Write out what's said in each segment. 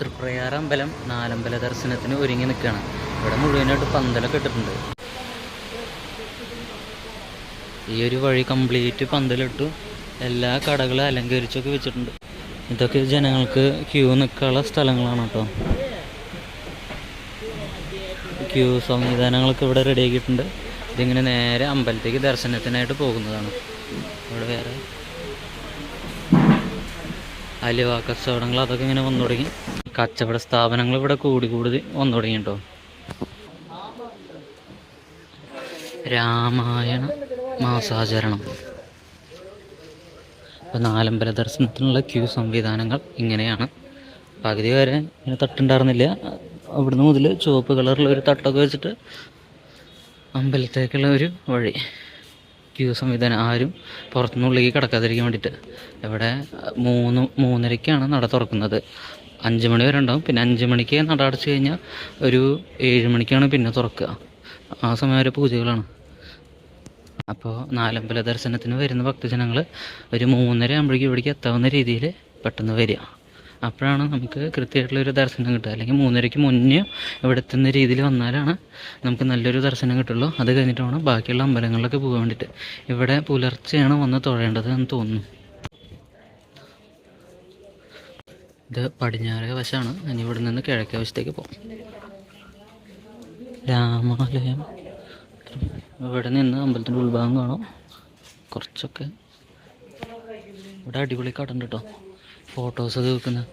തൃപ്രയാർ അമ്പലം നാലമ്പല ദർശനത്തിന് ഒരുങ്ങി നിൽക്കുകയാണ്. ഇവിടെ മുഴുവനായിട്ട് പന്തലൊക്കെ ഇട്ടിട്ടുണ്ട്. ഈ ഒരു വഴി കംപ്ലീറ്റ് പന്തലിട്ടു. എല്ലാ കടകളും അലങ്കരിച്ചൊക്കെ വെച്ചിട്ടുണ്ട്. ഇതൊക്കെ ജനങ്ങൾക്ക് ക്യൂ നിൽക്കാനുള്ള സ്ഥലങ്ങളാണ് കേട്ടോ. ക്യൂ സംവിധാനങ്ങളൊക്കെ ഇവിടെ റെഡിയാക്കിയിട്ടുണ്ട് ഇതിങ്ങനെ നേരെ അമ്പലത്തേക്ക് ദർശനത്തിനായിട്ട് പോകുന്നതാണ്. ഇവിടെ വേറെ അലുവ കച്ചവടങ്ങൾ അതൊക്കെ ഇങ്ങനെ വന്നു തുടങ്ങി. കച്ചവട സ്ഥാപനങ്ങൾ ഇവിടെ കൂടി കൂടി വന്നു തുടങ്ങി കേട്ടോ രാമായണ മാസാചരണം. ഇപ്പം നാലമ്പല ദർശനത്തിനുള്ള ക്യൂ സംവിധാനങ്ങൾ ഇങ്ങനെയാണ്. പകുതി വരെ ഇങ്ങനെ തട്ടുണ്ടായിരുന്നില്ല. അവിടുന്ന് മുതൽ ചുവപ്പ് കളറിലുള്ള ഒരു തട്ടൊക്കെ വെച്ചിട്ട് അമ്പലത്തേക്കുള്ള ഒരു വഴി. ക്യൂ സംവിധാനം ആരും പുറത്തുനിന്നുള്ളിലേക്ക് കിടക്കാതിരിക്കാൻ വേണ്ടിയിട്ട്. ഇവിടെ മൂന്ന് മൂന്നരയ്ക്കാണ് നട തുറക്കുന്നത്. അഞ്ച് മണി വരെ ഉണ്ടാവും. പിന്നെ അഞ്ച് മണിക്ക് നട അടച്ചു കഴിഞ്ഞാൽ ഒരു ഏഴ് മണിക്കാണ് പിന്നെ തുറക്കുക. ആ സമയം വരെ പൂജകളാണ്. അപ്പോൾ നാലമ്പല ദർശനത്തിന് വരുന്ന ഭക്തജനങ്ങൾ ഒരു മൂന്നര ആകുമ്പോഴേക്കും ഇവിടേക്ക് എത്താവുന്ന രീതിയിൽ പെട്ടെന്ന് വരിക. അപ്പോഴാണ് നമുക്ക് കൃത്യമായിട്ടുള്ളൊരു ദർശനം കിട്ടുക. അല്ലെങ്കിൽ മൂന്നരയ്ക്ക് മുന്നേ ഇവിടെ എത്തുന്ന രീതിയിൽ വന്നാലാണ് നമുക്ക് നല്ലൊരു ദർശനം കിട്ടുള്ളൂ. അത് കഴിഞ്ഞിട്ടാണ് ബാക്കിയുള്ള അമ്പലങ്ങളിലൊക്കെ പോകാൻ വേണ്ടിയിട്ട്. ഇവിടെ പുലർച്ചെയാണ് വന്ന് തൊഴേണ്ടത് എന്ന് തോന്നുന്നു. ഇത് പടിഞ്ഞാറേ വശമാണ്. ഇനി ഇവിടെ നിന്ന് കിഴക്കേ വശത്തേക്ക് പോകും. രാമാലയം. ഇവിടെ നിന്ന് അമ്പലത്തിന്റെ ഉൾഭാഗം കാണാം. കുറച്ചൊക്കെ ഇവിടെ അടിപൊളി കടണ്ട് കേട്ടോ. ഫോട്ടോസൊക്കെ വെക്കുന്ന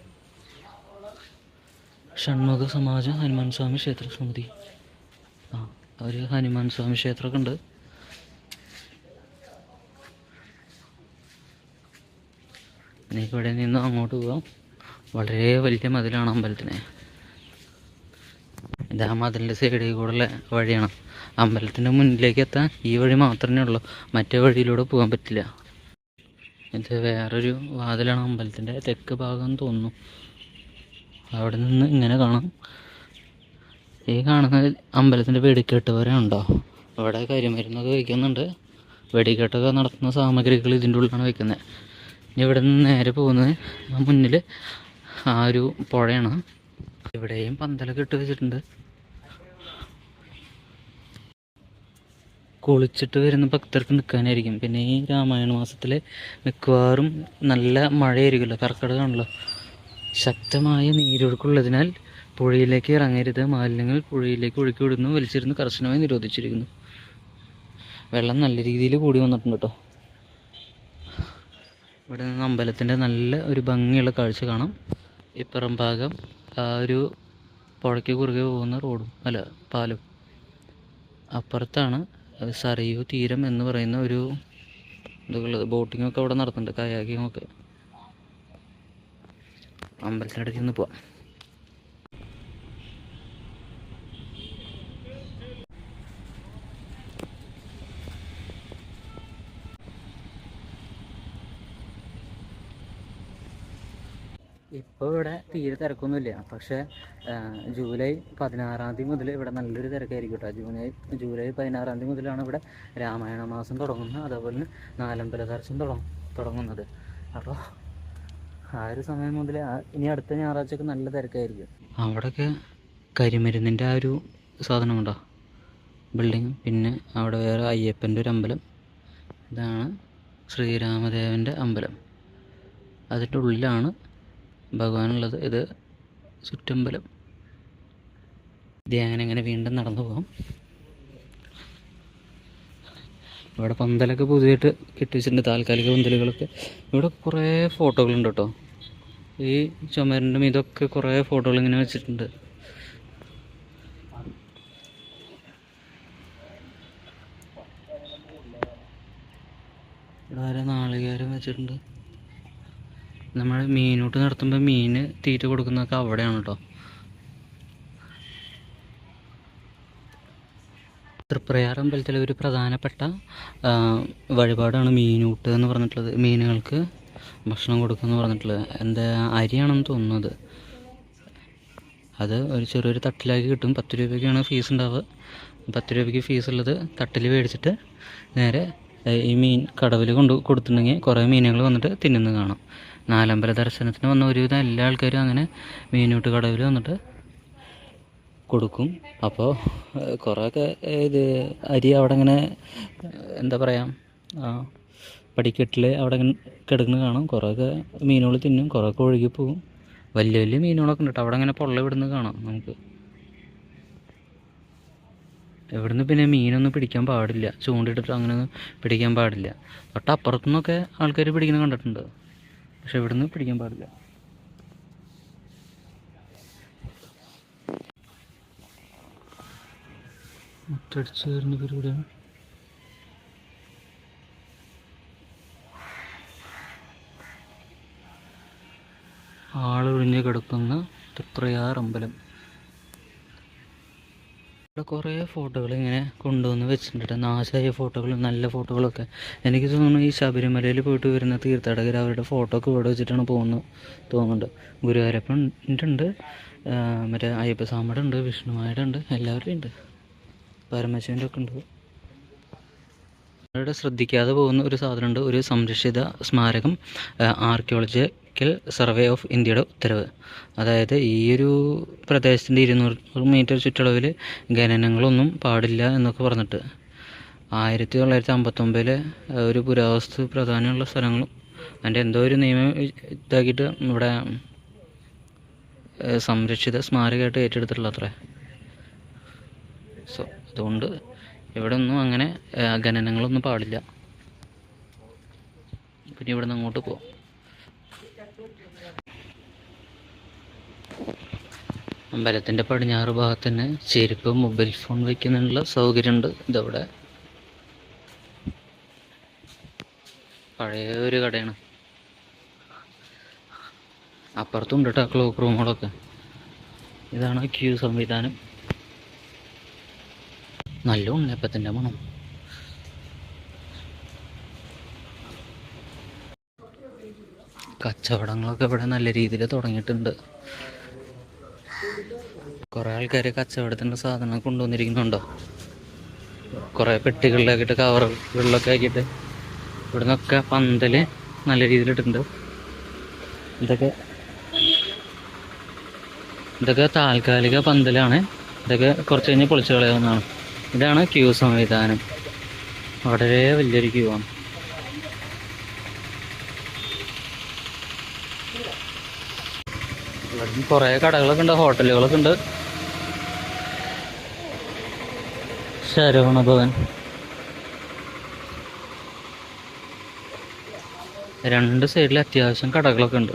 ഷൺമുഖ സമാജം ഹനുമാൻ സ്വാമി ക്ഷേത്ര സമിതി. ആ ഒരു ഹനുമാൻ സ്വാമി ക്ഷേത്രമൊക്കെ ഉണ്ട്. ഇനി ഇവിടെ നിന്ന് അങ്ങോട്ട് പോകാം. വളരെ വലിയ മതിലാണ് അമ്പലത്തിന്. ഇത് ആ മതിലിന്റെ സൈഡിൽ കൂടെയുള്ള വഴിയാണ്. അമ്പലത്തിന്റെ മുന്നിലേക്ക് എത്താൻ ഈ വഴി മാത്രമേ ഉള്ളൂ. മറ്റേ വഴിയിലൂടെ പോകാൻ പറ്റില്ല. ഇത് വേറൊരു വാതിലാണ് അമ്പലത്തിന്റെ തെക്ക് ഭാഗം തോന്നുന്നു. അവിടെ നിന്ന് ഇങ്ങനെ കാണാം. ഈ കാണുന്ന അമ്പലത്തിന്റെ ഉണ്ടോ? ഇവിടെ കരിമരുന്നൊക്കെ വയ്ക്കുന്നുണ്ട് വെടിക്കെട്ടൊക്കെ നടത്തുന്ന സാമഗ്രികൾ ഇതിന്റെ ഉള്ളിലാണ് വയ്ക്കുന്നത് ഇനി ഇവിടെ നിന്ന് നേരെ പോകുന്നത് മുന്നിൽ ആ ഒരു പുഴയാണ്. ഇവിടെയും പന്തലൊക്കെ ഇട്ട് വെച്ചിട്ടുണ്ട്. കുളിച്ചിട്ട് വരുന്ന ഭക്തർക്ക് നിൽക്കാനായിരിക്കും. പിന്നെ ഈ രാമായണ മാസത്തിൽ മിക്കവാറും നല്ല മഴയായിരിക്കുമല്ലോ കർക്കിടകമാണല്ലോ. ശക്തമായ നീരൊഴുക്കുള്ളതിനാൽ പുഴയിലേക്ക് ഇറങ്ങരുത്. മാലിന്യങ്ങൾ പുഴയിലേക്ക് ഒഴുക്കി വിടുന്നു. വലിച്ചിരുന്ന് കർശനമായി നിരോധിച്ചിരിക്കുന്നു. വെള്ളം നല്ല രീതിയിൽ കൂടി വന്നിട്ടുണ്ട് കേട്ടോ. ഇവിടെ നിന്ന് അമ്പലത്തിന്റെ നല്ല ഒരു ഭംഗിയുള്ള കാഴ്ച കാണാം. ഇപ്പുറം ഭാഗം ആ ഒരു പുഴയ്ക്ക് കുറുകെ പോകുന്ന റോഡും അല്ല പാലും. അപ്പുറത്താണ് സറിയു തീരം എന്ന് പറയുന്ന ഒരു ഇതൊക്കെയുള്ളത് ബോട്ടിങ്ങൊക്കെ അവിടെ നടത്തുന്നുണ്ട് കയാക്കിങ്ങൊക്കെ. അമ്പലത്തിനടുത്ത് നിന്ന് പോവാം. ഇപ്പോൾ ഇവിടെ തീരെ തിരക്കൊന്നുമില്ല. പക്ഷേ ജൂലൈ പതിനാറാം തീയതി മുതൽ ഇവിടെ നല്ലൊരു തിരക്കായിരിക്കും കേട്ടോ. ജൂലൈ ജൂലൈ പതിനാറാം തീയതി മുതലാണ് ഇവിടെ രാമായണ മാസം തുടങ്ങുന്നത്. അതേപോലെ തന്നെ നാലമ്പല ദർശനം തുടങ്ങും തുടങ്ങുന്നത്. അപ്പോൾ ആ ഒരു സമയം മുതൽ ഇനി അടുത്ത ഞായറാഴ്ചയൊക്കെ നല്ല തിരക്കായിരിക്കും. അവിടെയൊക്കെ കരിമരുന്നിന്റെ ആ ഒരു സാധനമുണ്ടോ ബിൽഡിങ് പിന്നെ അവിടെ വേറെ അയ്യപ്പന്റെ ഒരു അമ്പലം. ഇതാണ് ശ്രീരാമദേവന്റെ അമ്പലം. അതിന്റെ ഉള്ളിലാണ് ഭഗവാനുള്ളത്. ഇത് ചുറ്റമ്പലം. ധ്യാനം ഇങ്ങനെ വീണ്ടും നടന്നു പോകാം ഇവിടെ പന്തലൊക്കെ പുതിയതായിട്ട് കെട്ടിവെച്ചിട്ടുണ്ട്. താൽക്കാലിക പന്തലുകളൊക്കെ. ഇവിടെ കുറേ ഫോട്ടോകളുണ്ട് കേട്ടോ. ഈ ചുമരിന്റെ ഇതൊക്കെ കുറേ ഫോട്ടോകൾ ഇങ്ങനെ വെച്ചിട്ടുണ്ട്. ഇവിടെ നാളികേരം വെച്ചിട്ടുണ്ട്? നമ്മൾ മീനൂട്ട് നടത്തുമ്പോൾ മീന് തീറ്റ കൊടുക്കുന്നതൊക്കെ അവിടെയാണ് കേട്ടോ തൃപ്രയാർ അമ്പലത്തിലെ ഒരു പ്രധാനപ്പെട്ട വഴിപാടാണ് മീനൂട്ട് എന്ന് പറഞ്ഞിട്ടുള്ളത്. മീനുകൾക്ക് ഭക്ഷണം കൊടുക്കുക എന്ന് പറഞ്ഞിട്ടുള്ളത്. എന്താ അരിയാണെന്ന് തോന്നുന്നത്. അത് ഒരു ചെറിയൊരു തട്ടിലാക്കി കിട്ടും. പത്ത് രൂപയ്ക്കാണ് ഫീസ് ഉണ്ടാവുക. പത്ത് രൂപയ്ക്ക് ഫീസ് ഉള്ളത് തട്ടിൽ മേടിച്ചിട്ട് നേരെ ഈ മീൻ കടവിൽ കൊണ്ട് കൊടുത്തിട്ടുണ്ടെങ്കിൽ കുറേ മീനുകൾ വന്നിട്ട് തിന്നുന്നത് കാണാം. നാലമ്പല ദർശനത്തിന് വന്ന ഒരുവിധം എല്ലാ ആൾക്കാരും അങ്ങനെ മീനൂട്ട് കടവിൽ വന്നിട്ട് കൊടുക്കും. അപ്പോൾ കുറേയൊക്കെ ഇത് അരി അവിടെ ഇങ്ങനെ എന്താ പറയുക പടിക്കെട്ടിൽ അവിടെ ഇങ്ങനെ കിടക്കുന്ന കാണും. കുറേയൊക്കെ മീനുകൾ തിന്നും കുറേയൊക്കെ ഒഴുകി പോകും. വലിയ വലിയ മീനുകളൊക്കെ ഉണ്ട് അവിടെ ഇങ്ങനെ പൊള്ള വിടുന്ന കാണാം നമുക്ക്. ഇവിടുന്ന് പിന്നെ മീനൊന്നും പിടിക്കാൻ പാടില്ല. ചൂണ്ടിട്ടിട്ട് അങ്ങനെ പിടിക്കാൻ പാടില്ല. തൊട്ടപ്പുറത്തുനിന്നൊക്കെ ആൾക്കാർ പിടിക്കുന്നത് കണ്ടിട്ടുണ്ട്. പക്ഷെ ഇവിടുന്ന് പിടിക്കാൻ പാടില്ല. മുട്ടടിച്ച് വരുന്ന പരിപാടിയാണ് ആളൊഴിഞ്ഞ് കിടക്കുന്ന തൃപ്രയാർ അമ്പലം. ഇവിടെ കുറേ ഫോട്ടോകൾ ഇങ്ങനെ കൊണ്ടുവന്ന് വെച്ചിട്ടുണ്ട്. നാശമായ ഫോട്ടോകളും നല്ല ഫോട്ടോകളൊക്കെ. എനിക്ക് തോന്നുന്നു ഈ ശബരിമലയിൽ പോയിട്ട് വരുന്ന തീർത്ഥാടകർ അവരുടെ ഫോട്ടോ ഒക്കെ ഇവിടെ വെച്ചിട്ടാണ് പോകുന്നത് തോന്നുന്നുണ്ട്. ഗുരുവായൂരപ്പൻ ഉണ്ട് മറ്റേ അയ്യപ്പസ്വാമിയുടെ ഉണ്ട് വിഷ്ണുമായുടെ ഉണ്ട് എല്ലാവരുടെയും ഉണ്ട്. പരമശിവന്റെ ഒക്കെ ഉണ്ട്. ഇവിടെ ശ്രദ്ധിക്കാതെ പോകുന്ന ഒരു സാധനമുണ്ട്. ഒരു സംരക്ഷിത സ്മാരകം ആർക്കിയോളജിക്കൽ സർവേ ഓഫ് ഇന്ത്യയുടെ ഉത്തരവ്. അതായത് ഈ ഒരു പ്രദേശത്തിന്റെ ഇരുന്നൂറ് മീറ്റർ ചുറ്റളവിൽ ഖനനങ്ങളൊന്നും പാടില്ല എന്നൊക്കെ പറഞ്ഞിട്ട്. ആയിരത്തി തൊള്ളായിരത്തി അമ്പത്തൊമ്പതിലെ ഒരു പുരാവസ്തു പ്രധാനമുള്ള സ്ഥലങ്ങളും അതിന്റെ എന്തോ ഒരു നിയമം ഇതാക്കിയിട്ട് ഇവിടെ സംരക്ഷിത സ്മാരകമായിട്ട് ഏറ്റെടുത്തിട്ടുള്ള അത്രേ സോ അതുകൊണ്ട് ഇവിടെ ഒന്നും അങ്ങനെ ഖനനങ്ങളൊന്നും പാടില്ല. പിന്നെ ഇവിടെ നിന്ന് അങ്ങോട്ട് പോവാം. അമ്പലത്തിന്റെ പടിഞ്ഞാറ് ഭാഗത്ത് തന്നെ ചെരുപ്പ് മൊബൈൽ ഫോൺ വയ്ക്കുന്നതിനുള്ള സൗകര്യമുണ്ട്. ഇതവിടെ പഴയ ഒരു കടയാണ്. അപ്പുറത്തും ഉണ്ട് കേട്ടോ ക്ലോക്ക് റൂമുകളൊക്കെ. ഇതാണ് ക്യൂ സംവിധാനം. നല്ല ഉണ്ണിയപ്പത്തിന്റെ മണം കച്ചവടങ്ങളൊക്കെ ഇവിടെ നല്ല രീതിയിൽ തുടങ്ങിയിട്ടുണ്ട്. കുറേ ആൾക്കാർ കച്ചവടത്തിന്റെ സാധനം കൊണ്ടുവന്നിരിക്കുന്നുണ്ടോ? കുറേ പെട്ടികളിലാക്കിയിട്ട് കവറുകളിലൊക്കെ ആക്കിയിട്ട് ഇവിടെ നിന്നൊക്കെ പന്തൽ നല്ല രീതിയിലിട്ടുണ്ട്. ഇതൊക്കെ ഇതൊക്കെ താൽക്കാലിക പന്തലാണ്. ഇതൊക്കെ കുറച്ച് കഴിഞ്ഞ് പൊളിച്ചു കളയാവുന്നതാണ്. ഇതാണ് ക്യൂ സംവിധാനം. വളരെ വലിയൊരു ക്യൂ ആണ്. കുറേ കടകളൊക്കെ ഉണ്ട് ഹോട്ടലുകളൊക്കെ ഉണ്ട്. ശരവണ ഭവൻ രണ്ട് സൈഡിൽ അത്യാവശ്യം കടകളൊക്കെ ഉണ്ട്.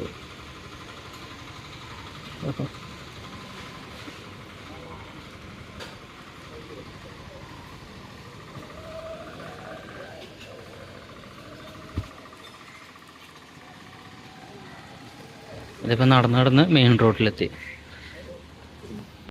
ഇതിപ്പോൾ നടന്ന് നടന്ന് മെയിൻ റോഡിലെത്തി